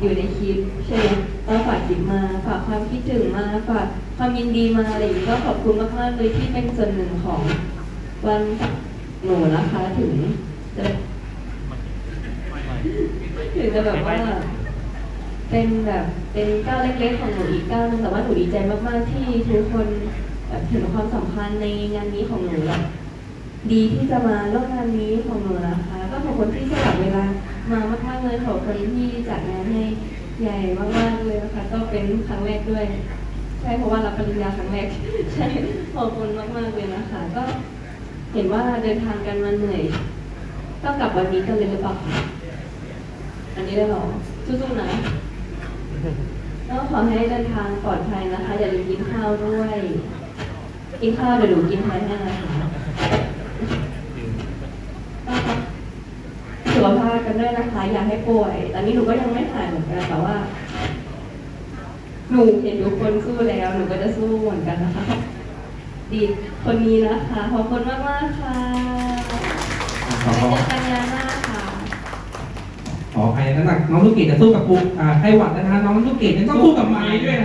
อยู่ในคลิปใช่ไหมก็ฝากคลิปมาฝากความคิดถึงมาฝากความยินดีมาอะไรอย่างนี้ก็ขอบคุณมากๆเลยที่เป็นส่วนหนึ่งของวันหนูนะคะถึงจะถึงจะแบบว่า เป็นแบบเป็นก้าวเล็กๆของหนูอีกก้าวหนึงแต่ว่าหนูดีใจมากๆที่ทุกคนแบบถึงความสำคัญในงานนี้ของหนูแบบดีที่จะมาร่วมงานนี้ของหนูนะคะ เลยขอบคุณที่จัดงานให้ใหญ่มากๆเลยนะคะก็เป็นครั้งแรกด้วย ใช่เพราะว่ารับปริญญาครั้งแรกใช่ขอบคุณมากๆเลยนะคะก็เห็นว่าเดินทางกันมาเหนื่อยต้องกลับวันนี้กันเลยหรือเปล่าอันนี้ได้หรอสู้ๆนะก็ขอให้เดินทางปลอดภัยนะคะ อย่าลืมกินข้าวด้วย กินข้าวเดี๋ยวหนูกินแทนให้นะคะก็ สุขภาพกันด้วยนะคะอย่าให้ป่วย ตอนนี้หนูก็ยังไม่หายเหมือนกันแต่ว่า หนูเห็นทุกคนสู้แล้ว หนูก็จะสู้เหมือนกันนะคะ ดีคนนี้นะคะ ขอบคุณมากมากค่ะขอไว้เจอกันงานหน้าค่ะขออภัยนะแต่น้องลูกเกดจะสู้กับปูอ่าไข้หวัดนะฮะน้องลูกเกดยังต้องสู้กับไม้ด้วยนะ